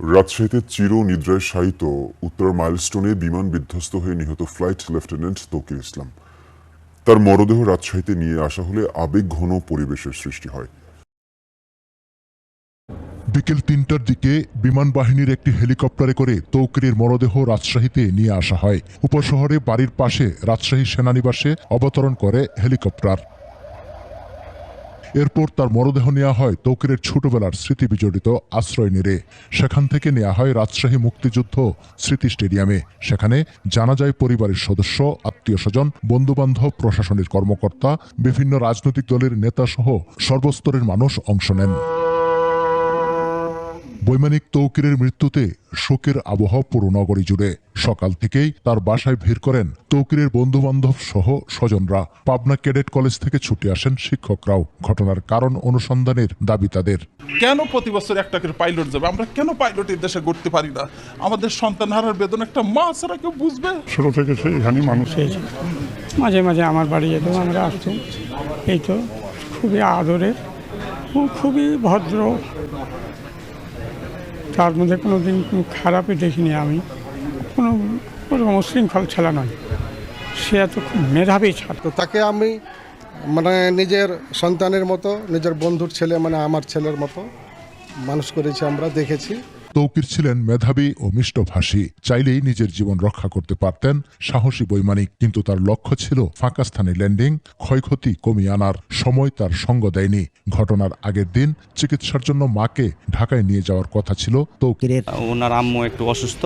রাজশাহীতে চির নিদ্রায় শায়িত উত্তর মাইলস্টোনে বিমান বিধ্বস্ত হয়ে নিহত ফ্লাইট লেফটেন্যান্ট তৌকির ইসলাম। তার মরদেহ রাজশাহীতে নিয়ে আসা হলে আবেগ ঘন পরিবেশের সৃষ্টি হয়। বিকেল তিনটার দিকে বিমান বাহিনীর একটি হেলিকপ্টারে করে তৌকিরের মরদেহ রাজশাহীতে নিয়ে আসা হয়। উপশহরে বাড়ির পাশে রাজশাহী সেনানিবাসে অবতরণ করে হেলিকপ্টার। এরপর তার মরদেহ নেওয়া হয় তৌকিরের ছোটবেলার স্মৃতি বিজড়িত আশ্রয় নিরে সেখান থেকে নেওয়া হয় রাজশাহী মুক্তিযুদ্ধ স্মৃতি স্টেডিয়ামে। সেখানে জানা যায় পরিবারের সদস্য আত্মীয় স্বজন বন্ধুবান্ধব, প্রশাসনের কর্মকর্তা, বিভিন্ন রাজনৈতিক দলের নেতাসহ সর্বস্তরের মানুষ অংশ নেন। বৈমানিক তৌকিরের মৃত্যুতে শোকের আবহাওয়া পুরো নগরী জুড়ে। সকাল থেকেই তার বাসায় ভিড় করেন তৌকিরের বন্ধু বান্ধব সহ স্বজনরা। পাবনা ক্যাডেট কলেজ থেকে ছুটে আসেন শিক্ষকরাও। ঘটনার কারণ অনুসন্ধানের দাবি তাদের। কেন প্রতি বছর একটা করে পাইলট যাবে? আমরা কেন পাইলটের দেশে গড়তে পারি না? আমাদের সন্তান হারার বেদনা একটা মা ছাড়া কেউ বুঝবে? ছোট থেকে সে এখানে মানুষ হয়েছে। মাঝে মাঝে আমার বাড়ি যেতাম আমরা আসতাম। এই তো খুবই আদরের খুবই ভদ্র তার মধ্যে কোনো দিন কোনো খারাপই দেখিনি আমি। কোনো ওরকম উশৃঙ্খল ছেলা নয়। সে এত খুব মেধাবী ছাত্র। তাকে আমি মানে নিজের সন্তানের মতো, নিজের বন্ধুর ছেলে মানে আমার ছেলের মতো মানুষ করেছি আমরা, দেখেছি। তৌকির ছিলেন মেধাবী ও মিষ্টভাষী। চাইলেই নিজের জীবন রক্ষা করতে পারতেন। সাহসী বৈমানিক, কিন্তু তার লক্ষ্য ছিল ফাঁকা স্থানে ল্যান্ডিং। ক্ষয়ক্ষতি কমিয়ে আনার সময় তার সঙ্গ দেয়নি। ঘটনার আগের দিন চিকিৎসার জন্য মাকে ঢাকায় নিয়ে যাওয়ার কথা ছিল। তৌকির ওনার আম্মু একটু অসুস্থ।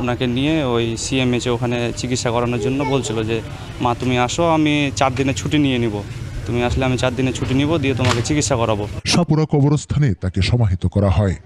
ওনাকে নিয়ে ওই সিএমএচে ওখানে চিকিৎসা করানোর জন্য বলছিল যে, মা, তুমি আসো, আমি চার দিনের ছুটি নিয়ে নিব। তুমি আসলে আমি চার দিনে ছুটি নিব, দিয়ে তোমাকে চিকিৎসা করাবো। সাপুরা কবরস্থানে তাকে সমাহিত করা হয়।